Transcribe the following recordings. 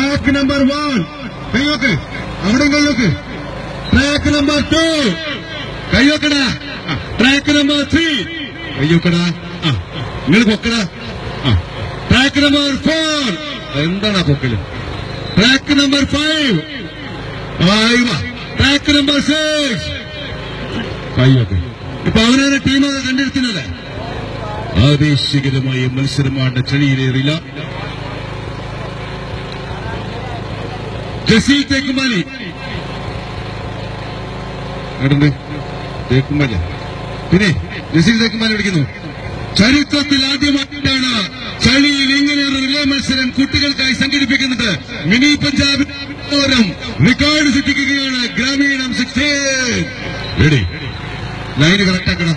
Track number one കൈയോക്ക് അവിടെയും കൈയോക്ക്. ട്രാക്ക് നമ്പർ ടു കൈയോക്കടാ. ട്രാക്ക് നമ്പർ ത്രീ കൈവക്കടാ നിങ്ങൾ പൊക്കടാ. ട്രാക്ക് നമ്പർ ഫോർ എന്താണ് പൊക്കൽ? Track number five track number six കൈയോക്ക്. ഇപ്പൊ അവനാണ് ടീം കണ്ടിരിക്കുന്നത് ആവേശകരമായ മത്സരമാണ് ചെളിയിലേറില്ല ജസീൽ തേക്കുമാലി എവിടുണ്ട്? തേക്കുമാല പിന്നെ ജസീൽ തേക്കുമാലി വിളിക്കുന്നു. ചരിത്രത്തിൽ ആദ്യമായിട്ടാണ് ചളിയിൽ ഇങ്ങനെ ഒരു റിലേ മത്സരം കുട്ടികൾക്കായി സംഘടിപ്പിക്കുന്നത്. മിനി പഞ്ചാബ് റെക്കോർഡ് സൃഷ്ടിക്കുകയാണ് ഗ്രാമീണം സിക്സ്റ്റീൻ റെഡി ലൈന് കറക്റ്റ് ആക്കണം.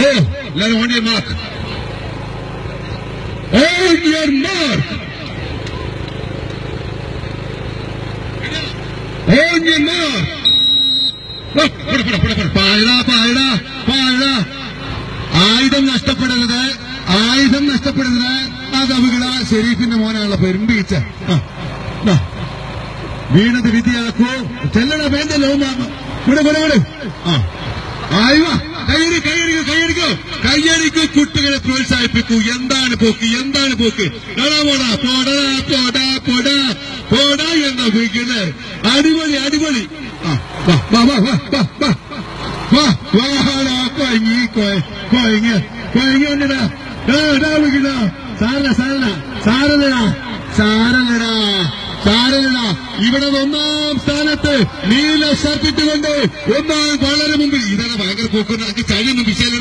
ഓ എല്ലാവരും on your mark on your mark എന്തിന്നാ പാഴടാ പാഴടാ പാഴടാ ആയുധം നഷ്ടപ്പെടരുത് ആയുധം നഷ്ടപ്പെടരുത് അത് അവികള ഷെരീഫിന്റെ മോനാണല്ലോ പെരുമ്പീച്ച വീണത് വിധിയാക്കൂ ചെല്ലണ പേന്റെ ലോമാമ ഇവിടെ പോലെ വിടെ ആ. ആയുവ കയ്യടി കയ്യടിക്കൂ കയ്യടിക്കൂ. കയ്യടിക്കൂ കുട്ടികളെ പ്രോത്സാഹിപ്പിക്കൂ. എന്താണ് പോക്ക്? എന്താണ് പോക്ക്? പോടാ പോടാ പോടാ പോടാ. പോടാ എന്താ പോയിക്കണേ അടിപൊളി അടിപൊളി. ഇവിടെ ഒന്നാം സ്ഥാനത്ത് നീല ഷർട്ടിട്ടുകൊണ്ട് ഒന്നാം വളരെ മുമ്പിൽ. ഇതാണ് ഭയങ്കര പോക്കുന്ന ചളിയൊന്നും വിശേഷ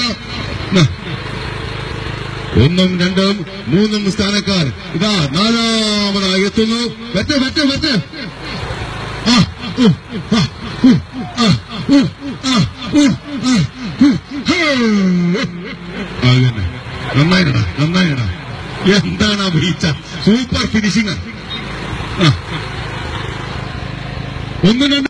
ഒന്നും രണ്ടും മൂന്നും സ്ഥാനക്കാർ. ഇതാ നാലാമതായി എത്തുന്നു. വെറ്റ് വെറ്റ് വെറ്റ് അതന്നെ നന്നായിടാ എന്താണ് ആ സൂപ്പർ ഫിനിഷിംഗ് ഒന്ന് രണ്ട്.